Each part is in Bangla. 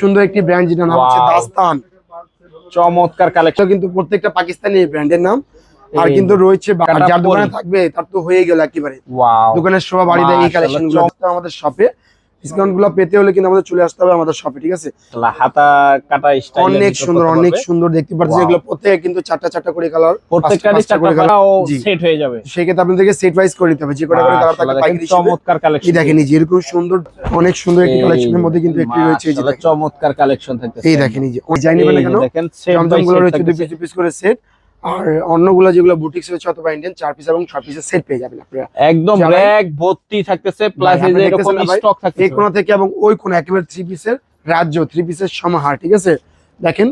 সুন্দর একটি ব্র্যান্ড যেটা নাম হচ্ছে দাস্তান। চমৎকার কালেকশন কিন্তু প্রত্যেকটা পাকিস্তানি ব্র্যান্ডের নাম। আর কিন্তু রয়েছে যার দোকানে থাকবে তার তো হয়ে গেল একেবারে। দোকানের শোভা বাড়ি দেয় এই কালেকশন আমাদের শপে ডিসকাউন্টগুলো পেতে হলে কিন্তু আমাদের চলে আসতে হবে আমাদের শপে ঠিক আছে? হাতা কাটা স্টাইল অনেক সুন্দর অনেক সুন্দর দেখতে পাচ্ছি। Wow. এগুলো প্রত্যেকে কিন্তু চারটা চারটা করে কালার প্রত্যেকটারই চারটা কালার জি। সেট হয়ে যাবে। সেক্ষেত্রে আপনাদেরকে সেট ওয়াইজ করে নিতে হবে। যে কটা করে কালার দেখেন পাইকারি চমৎকার এই কালেকশন দেখেন এই যে এরকম সুন্দর অনেক সুন্দর একটি কালেকশনের মধ্যে কিন্তু একটি রয়েছে এই যে চমৎকার কালেকশন থাকতেছে। এই দেখেন এই যে ডিজাইন নেবেন কেন দেখেন সেটগুলো রয়েছে দুই পিস করে সেট আর অন্যগুলো যেগুলো বুটিক্স রয়েছে অথবা ইন্ডিয়ান চার পিস এবং ছয় পিসের সেট পেয়ে যাবেন আপনারা। একদম র‍্যাক ভর্তি থাকতেছে প্লাস এই যে এরকম ভাই? স্টক এই থাকতেছে কোণা থেকে এবং ওই কোণা একেবারে থ্রি পিসের রাজ্য থ্রি পিসের সমাহার ঠিক আছে? দেখেন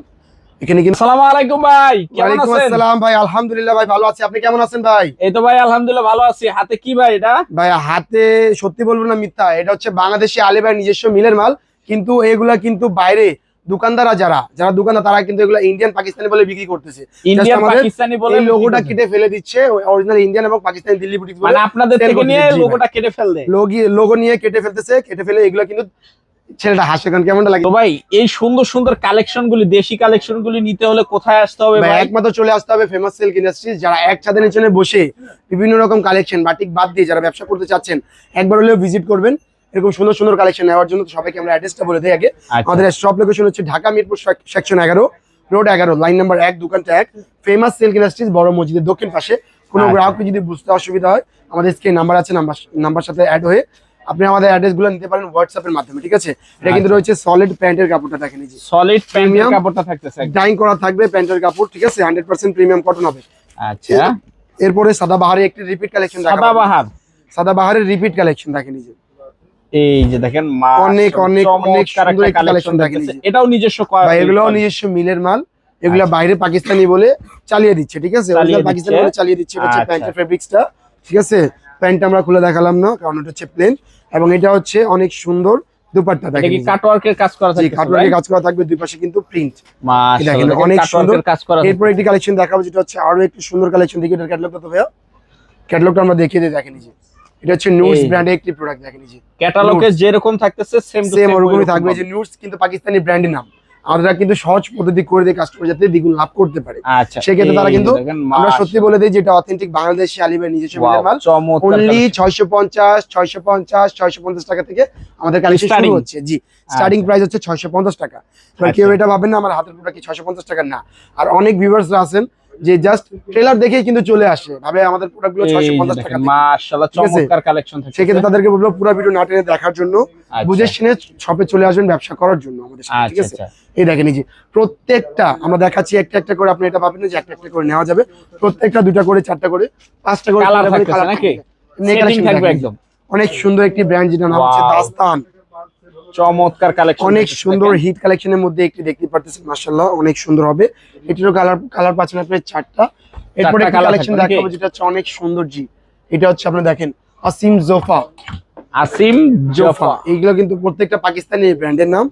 এখানে কিন্তু আসসালামু আলাইকুম ভাই কেমন আছেন? আসসালাম ভাই আলহামদুলিল্লাহ ভাই ভালো আছি। আপনি কেমন আছেন ভাই? এই তো ভাই আলহামদুলিল্লাহ ভালো আছি। হাতে কি ভাই এটা? ভাই হাতে সত্যি বলব না মিথ্যা এটা হচ্ছে বাংলাদেশি আলিবাই নিজস্ব মিলের মাল কিন্তু এগুলা কিন্তু বাইরে দোকানদাররা যারা যারা দোকানদার তারা কিন্তু এগুলো ইন্ডিয়ান পাকিস্তানি বলে বিক্রি করতেছে। ইন্ডিয়ান পাকিস্তানি বলে এই লোগোটা কেটে ফেলে দিচ্ছে অরিজিনাল ইন্ডিয়ান এবং পাকিস্তানি দিল্লি বুটিক মানে আপনাদের থেকে নিয়ে লোগোটা কেটে ফেল দেয়। লোগো নিয়ে কেটে ফেলতেছে কেটে ফেলে এগুলো কিন্তু ছেলেটা হাসে কারণ কেমনটা লাগে? তো ভাই এই সুন্দর সুন্দর কালেকশন গুলি দেশি কালেকশন গুলি নিতে হলে কোথায় আসতে হবে একমাত্র চলে আসতে হবে ফেমাস সিল্ক ইন্ডাস্ট্রিজ যারা এক ছাদের নিচে বসে বিভিন্ন রকম কালেকশন বাটিক বাদ দিয়ে যারা ব্যবসা করতে চাচ্ছেন একবার হলেও ভিজিট করবেন। এরকম সুন্দর সুন্দর কালেকশন নেওয়ার জন্য সবাইকে আমরা অ্যাড্রেসটা বলে দিই আগে আচ্ছা। আমাদের শপ লোকেশন হচ্ছে ঢাকা মিরপুর সেকশন এগারো রোড এগারো লাইন নাম্বার এক দোকানটা এক ফেমাস সিল্ক ইন্ডাস্ট্রিজ বড় মসজিদের দক্ষিণ পাশে কোনো আচ্ছা। গ্রাহককে যদি বুঝতে অসুবিধা হয় আমাদের স্ক্রিন নাম্বার আছে নাম্বার নাম্বার সাথে অ্যাড হয়ে আপনি আমাদের অ্যাড্রেসগুলো নিতে পারেন হোয়াটসঅ্যাপের মাধ্যমে ঠিক আছে এটা কিন্তু আচ্ছা। রয়েছে সলিড প্যান্টের কাপড়টা দেখেন এই যে সলিড প্যান্টের Premium। কাপড়টা থাকতেছে। ডাইং করা থাকবে প্যান্টের কাপড় ঠিক আছে হান্ড্রেড পার্সেন্ট প্রিমিয়াম কটন হবে আচ্ছা এরপরে সাদা বাহারে একটি রিপিট কালেকশন সাদা বাহার সাদা বাহারের রিপিট কালেকশন দেখেন এই যে এই যে দেখেন অনেক, অনেক, অনেক সুন্দর একটা কালেকশন দেখেন থাকতেছে এই যে। এটাও নিজস্ব ভাই এগুলোও নিজস্ব মিলের মাল। এগুলো আচ্ছা। বাইরে পাকিস্তানি বলে চালিয়ে দিচ্ছে ঠিক আছে? পাকিস্তানি। বলে চালিয়ে দিচ্ছে এটা হচ্ছে আচ্ছা। প্যান্টের ফেব্রিক্সটা ঠিক আছে? প্যান্ট আমরা খুলে দেখালাম না কারণ এটা হচ্ছে প্লেন এবং এটা হচ্ছে অনেক সুন্দর দুপাট্টা দেখেন কি কাটওয়ার্কের কাজ করা কাটওয়ার্কের কাজ করা থাকবে দুই পাশে কিন্তু প্রিন্ট দেখেন, অনেক সুন্দর। কাজ করা এরপর একটি কালেকশন দেখাবো যেটা হচ্ছে আরও একটু সুন্দর কালেকশন দেখি এটার ক্যাটালগটা তো ভাইয়া? ক্যাটালগটা আমরা দেখিয়ে দিই দেখেন এই এটা হচ্ছে ব্র্যান্ডের একটি প্রোডাক্ট দেখেন যে। ক্যাটালগে যেরকম থাকতেছে সেম সেম ওরকমই থাকবে যে কিন্তু পাকিস্তানি ব্র্যান্ডের নাম। আমরা কিন্তু সহজ পদ্ধতি করে দিই কাস্টমার যাতে দ্বিগুণ লাভ করতে পারে। আচ্ছা সেক্ষেত্রে তারা কিন্তু আমরা সত্যি বলে দিই যেটা অথেন্টিক বাংলাদেশি নিজস্ব মাল। অনলি ছয়শো পঞ্চাশ ছয়শো পঞ্চাশ ছয়শো পঞ্চাশ টাকা থেকে আমাদের কালেকশন শুরু হচ্ছে। জি স্টার্টিং প্রাইস হচ্ছে ছয়শো পঞ্চাশ টাকা। এবার আচ্ছা। কেউ এটা ভাবেন না আমার হাতের পুরো কি ছয়শো পঞ্চাশ টাকার না। আর অনেক ভিউয়ার্সরা আছেন যে জাস্ট ট্রেলার দেখেই কিন্তু চলে আসে। ভাবে আমাদের প্রোডাক্টগুলো ছয়শো পঞ্চাশ টাকা দেখেন, মাশাআল্লাহ চমৎকার কালেকশন থাকতেছে সেক্ষেত্রে তাদেরকে বলব পুরো ভিডিও না টেনে দেখার জন্য। আচ্ছা। বুঝে শুনে শপে চলে আসবেন ব্যবসা করার জন্য আমাদের সাথে ঠিক আচ্ছা আছে? আচ্ছা। এই দেখেন এই যে প্রত্যেকটা আমরা দেখাচ্ছি একটা একটা করে আপনি এটা পাবেন না যে একটা একটা করে নেওয়া যাবে। প্রত্যেকটা দুটা করে চারটা করে পাঁচটা করে কালার colour নাকি? থাকবে। সেটিং থাকবে একদম। অনেক সুন্দর একটি ব্র্যান্ড যেটা নাম হচ্ছে দাস্তান। চমৎকার কালেকশন অনেক সুন্দর হিট কালেকশনের মধ্যে একটি দেখতে পারতেছেন মাশাআল্লাহ অনেক সুন্দর হবে। এটিরও কালার কালার পাচ্ছেন আপনি চারটা। এরপরে কালেকশন দেখাবো যেটা হচ্ছে অনেক সুন্দর জি এটা হচ্ছে আপনি দেখেন আসিম জোফা আসিম জোফা এইগুলো কিন্তু প্রত্যেকটা পাকিস্তানি ব্র্যান্ডের নাম।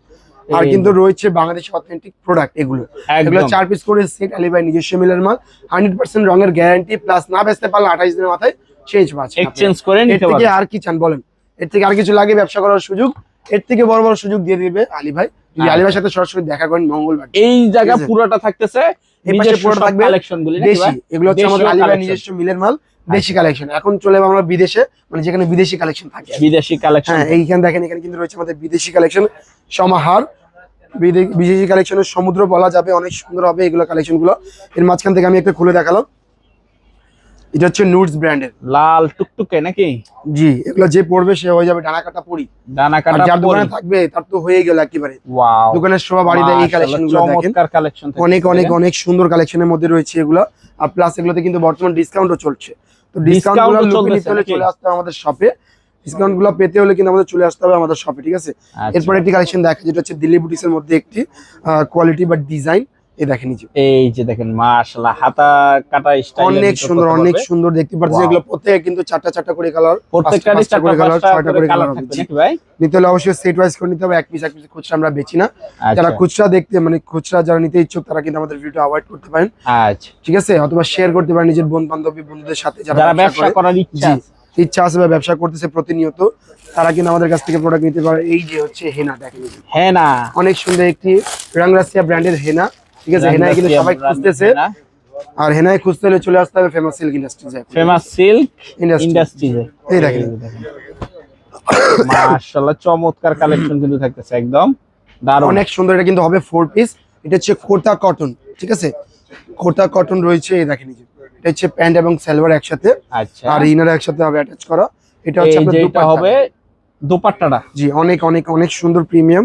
আর কিন্তু রয়েছে বাংলাদেশ অথেন্টিক প্রোডাক্ট এগুলো। এগুলো চার পিস করে সেট আলিবাই নিজস্ব মিলের মাল। হান্ড্রেড পার্সেন্ট রঙের গ্যারান্টি প্লাস না বেচতে পারলে আঠাইশ দিনের মাথায় চেঞ্জ পাচ্ছে এক্সচেঞ্জ করে নিতে আর কি চান বলেন? এর থেকে আর কিছু লাগে ব্যবসা করার সুযোগ? এর থেকে বড় বড় সুযোগ দিয়ে দিবে আলী ভাই। যদি আচ্ছা। আলী ভাইয়ের সাথে সরাসরি দেখা করেন মঙ্গলবার। এই জায়গা পুরোটা থাকতেছে গুলি নাকি দেশি। ভাই? এগুলো হচ্ছে আমাদের আলী ভাই নিজস্ব মিলের মাল দেশি কালেকশন এখন চলে আমরা বিদেশে মানে যেখানে বিদেশি কালেকশন থাকে। বিদেশি কালেকশন হ্যাঁ এইখানে দেখেন এখানে কিন্তু রয়েছে আমাদের বিদেশি কালেকশন সমাহার বিদেশি কালেকশনের সমুদ্র বলা যাবে অনেক সুন্দর হবে এগুলো কালেকশনগুলো। এর মাঝখান থেকে আমি একটা খুলে দেখালাম। এটা হচ্ছে নুটস ব্র্যান্ডের লাল টুকটুকে নাকি? জি এগুলো যে পড়বে সে হয়ে যাবে ডানা কাটা পড়ি ডানা কাটা যার দোকানে থাকবে তার তো হয়ে গেল একেবারে। ওয়াও দোকানের শোভা বাড়ি দেয় এই কালেকশনগুলো দেখেন। চমৎকার কালেকশন অনেক অনেক অনেক সুন্দর কালেকশনের মধ্যে রয়েছে এগুলো। আর প্লাস এগুলোতে কিন্তু বর্তমান ডিসকাউন্টও চলছে। তো ডিসকাউন্টগুলো ও নিতে হলে চলে আসতে হবে আমাদের শপে ডিসকাউন্টগুলো পেতে হলে কিন্তু আমাদের চলে আসতে হবে আমাদের শপে ঠিক আছে? আচ্ছা। এরপর একটি কালেকশন দেখা যেটা হচ্ছে দিল্লি বুটিক্স এর মধ্যে একটি কোয়ালিটি বা ডিজাইন এই দেখেন এই যে। দেখেন মাশাআল্লাহ হাতা কাটা স্টাইল অনেক সুন্দর অনেক সুন্দর দেখতে পাচ্ছি এগুলো। প্রত্যেকে কিন্তু চারটা চারটা করে কালার প্রত্যেকটারই পাঁচটা করে কালার ছয়টা করে করে কালার কালার থাকবে নাকি ভাই? নিতে হলে অবশ্যই সেট ওয়াইজ করে নিতে হবে এক পিস এক পিস খুচরা আমরা বেচি না। যারা আচ্ছা খুচরা দেখতে মানে খুচরা যারা নিতে ইচ্ছুক তারা কিন্তু আমাদের ভিডিও অ্যাভয়েড করতে পারেন। আচ্ছা। ঠিক আছে? অথবা শেয়ার করতে পারেন নিজের বন্ধু বান্ধবী বন্ধুদের সাথে যারা ব্যবসা করার ইচ্ছা আছে। ইচ্ছা আছে বা ব্যবসা করতেছে প্রতিনিয়ত তারা কিন্তু আমাদের কাছ থেকে প্রোডাক্ট নিতে পারে। এই যে হচ্ছে হেনা দেখেন এই যে। হ্যাঁ না অনেক সুন্দর একটি রাংরাসিয়া ব্র্যান্ডের হেনা। ঠিক আছে হেনায় কিন্তু সবাই খুঁজতেছে। আর হেনায় খুঁজতে হলে চলে আসতে হবে famous silk industries famous silk. ইন্ডাস্ট্রিজে এই দেখেন। মাশাআল্লাহ চমৎকার কালেকশন কিন্তু থাকতেছে একদম। দারুণ। অনেক সুন্দর এটা কিন্তু হবে ফোর পিস এটা হচ্ছে কোটা কটন ঠিক আছে? কোটা কটন রয়েছে এই দেখেন। এটা হচ্ছে প্যান্ট এবং সালোয়ার একসাথে। আচ্ছা। আর ইনার একসাথে হবে অ্যাটাচ করা। এটা হচ্ছে এই আপনার দুপাট্টা। হবে দোপাট্টাটা। জি অনেক অনেক অনেক সুন্দর প্রিমিয়াম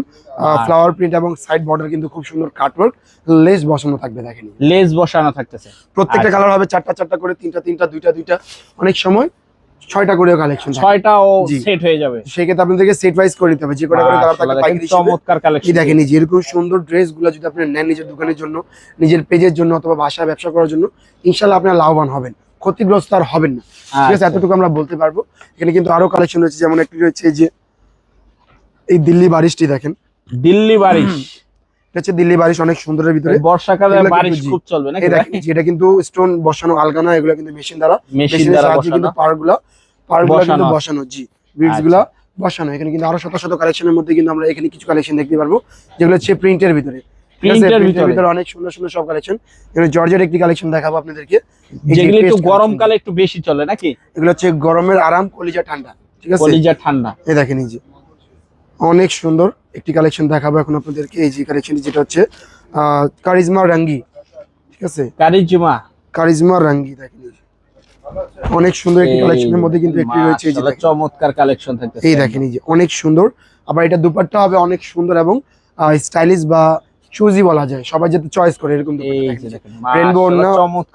ফ্লাওয়ার প্রিন্ট এবং সাইড বর্ডার কিন্তু খুব সুন্দর কাটওয়ার্ক লেস বসানো থাকবে দেখেন। লেস বসানো থাকতেছে। প্রত্যেকটা। কালার হবে চারটা চারটা করে তিনটা তিনটা দুইটা দুইটা অনেক সময় ছয়টা করেও কালেকশন ছয়টাও। সেট হয়ে যাবে। সেক্ষেত্রে আপনাদেরকে সেট ওয়াইজ করে দিতে হবে যে কটা করে কালার থাকবে দেখেন পাইকারি চমৎকার কালেকশন দেখেন যে এরকম সুন্দর ড্রেসগুলো যদি আপনি নেন নিজের দোকানের জন্য নিজের পেজের জন্য অথবা বাসা ব্যবসা করার জন্য ইনশাল্লাহ আপনার লাভবান হবেন। ক্ষতিগ্রস্ত আর হবেন না। ঠিক আছে আচ্ছা। এতটুকু আমরা বলতে পারব। এখানে কিন্তু আরও কালেকশন রয়েছে যেমন একটি রয়েছে এই যে এই দিল্লি বারিশটি দেখেন। দিল্লি বারিশ। এটা হচ্ছে দিল্লি বারিশ অনেক সুন্দরের ভিতরে। বর্ষাকালে বারিশ খুব চলবে এটা কিন্তু স্টোন বসানো আলগানা এগুলো কিন্তু মেশিন দ্বারা মেশিনের সাহায্যে কিন্তু বসানো কিন্তু। আচ্ছা। বসানো জি। বিটসগুলা বসানো। এখানে কিন্তু আরও শত শত কালেকশনের মধ্যে কিন্তু আমরা এখানে কিছু কালেকশন দেখতে পারব যেগুলো হচ্ছে প্রিন্টের ভিতরে। ভিতরে। অনেক সুন্দর সুন্দর সব কালেকশন এখানে জর্জের একটি কালেকশন দেখাবো আপনাদেরকে। যেগুলো একটু গরমকালে একটু বেশি চলে নাকি? এগুলো হচ্ছে গরমের আরাম কলিজা ঠান্ডা ঠিক আছে? কলিজা ঠান্ডা। এই দেখেন এই যে। অনেক সুন্দর একটি কালেকশন দেখাবো এখন আপনাদেরকে। এই যে কালেকশন যেটা হচ্ছে কারিজমা রাঙ্গি ঠিক আছে? কারিজমা। কারিজমা রাঙ্গি দেখেন অনেক সুন্দর একটি কালেকশনের মধ্যে কিন্তু একটি রয়েছে এই যে চমৎকার কালেকশন এই দেখেন এই যে অনেক সুন্দর। আবার এটা দুপাট্টা হবে অনেক সুন্দর এবং স্টাইলিশ বা চুজি বলা যায়। সবাই যাতে চয়েস করে এরকম রেনবো না।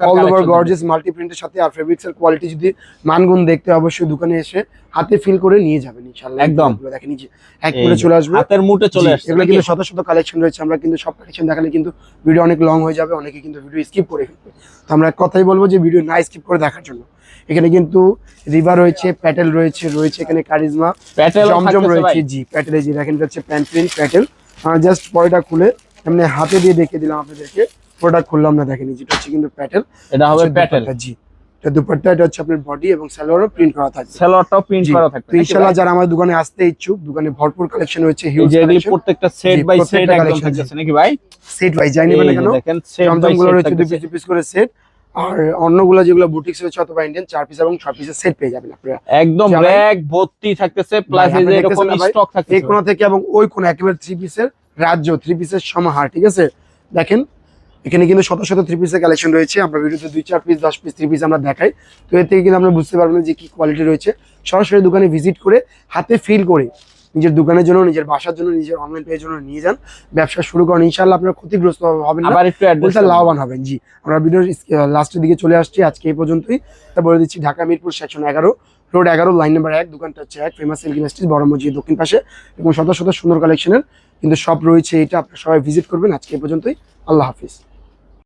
অল ওভার গর্জিয়াস মাল্টি প্রিন্টের সাথে আর ফেব্রিক্স এর কোয়ালিটি যদি মানগুণ দেখতে অবশ্যই দোকানে এসে হাতে ফিল করে নিয়ে যাবেন ইনশাআল্লাহ। একদম। দেখেন যে এক করে চলে আসবে। হাতের মুঠে চলে জি, আসছে এগুলো কিন্তু শত শত কালেকশন রয়েছে আমরা কিন্তু সব কালেকশন দেখালে কিন্তু ভিডিও অনেক লং হয়ে যাবে অনেকে কিন্তু ভিডিও স্কিপ করে ফেলবে। তো আমরা এক কথাই বলব যে ভিডিও না স্কিপ করে দেখার জন্য। এখানে কিন্তু রিভার রয়েছে প্যাটেল রয়েছে রয়েছে এখানে কারিজমা প্যাটেল জমজম রয়েছে জি প্যাটেলে জি দেখেন হচ্ছে প্যান্ট প্রিন্ট প্যাটেল জাস্ট পরেটা খুলে এমনি হাতে দিয়ে দেখিয়ে দিলাম আপনাদেরকে। প্রোডাক্ট খুললাম না দেখেন। যেটা হচ্ছে কিন্তু প্যাটেল এটা হবে প্যাটেল জি। এটা দুপাট্টা এটা হচ্ছে আপনার বডি এবং সালোয়ারও প্রিন্ট করা থাকবে। সেলরটাও প্রিন্ট করা থাকবে। ইনশাআল্লাহ যারা আমার দোকানে আসতে ইচ্ছুক দোকানে ভরপুর কালেকশন রয়েছে হিউজ প্রত্যেকটা সেট বাই সেট একদম থাকতেছে নাকি ভাই? সেট ওয়াইজ যাই নেবেন কেন? দেখেন সেট বাই জমজমগুলো সেট রয়েছে দুই পিস পিস করে সেট আর অন্যগুলো যেগুলো বুটিক্স রয়েছে অথবা ইন্ডিয়ান চার পিস এবং ছয় পিসের সেট পেয়ে যাবেন আপনারা। একদম র‍্যাক ভর্তি থাকতেছে প্লাস এই যে এরকম না এই কোণা থেকে এবং ওই কোণা একেবারে থ্রি পিসের রাজ্য থ্রি পিসের সমাহার ঠিক আছে? দেখেন এখানে কিন্তু শত শত থ্রি পিসের কালেকশন রয়েছে। আমরা ভিডিওতে দুই চার পিস দশ পিস থ্রি পিস আমরা দেখাই। তো এর থেকে কিন্তু আমরা বুঝতে পারব না যে কি কোয়ালিটি রয়েছে। সরাসরি দোকানে ভিজিট করে হাতে ফিল করে নিজের দোকানের জন্য নিজের বাসার জন্য নিজের অনলাইন পেজের জন্য নিয়ে যান। ব্যবসা শুরু করেন। ইনশাল্লাহ আপনার ক্ষতিগ্রস্ত হবেন না। আবার একটু লাভবান হবেন জি। আমরা ভিডিওর লাস্টের দিকে চলে আসছি। আজকে এই পর্যন্তই। বলে দিচ্ছি ঢাকা মিরপুর সেকশন এগারো। রোড এগারো লাইন নাম্বার এক দোকানটা হচ্ছে এক ফেমাস সিল্ক ইন্ডাস্ট্রিজ বড় মসজিদ দক্ষিণ পাশে। এবং শত শত সুন্দর কালেকশনের কিন্তু সব রয়েছে এটা আপনারা সবাই ভিজিট করবেন। আজকে পর্যন্তই। আল্লাহ হাফিজ।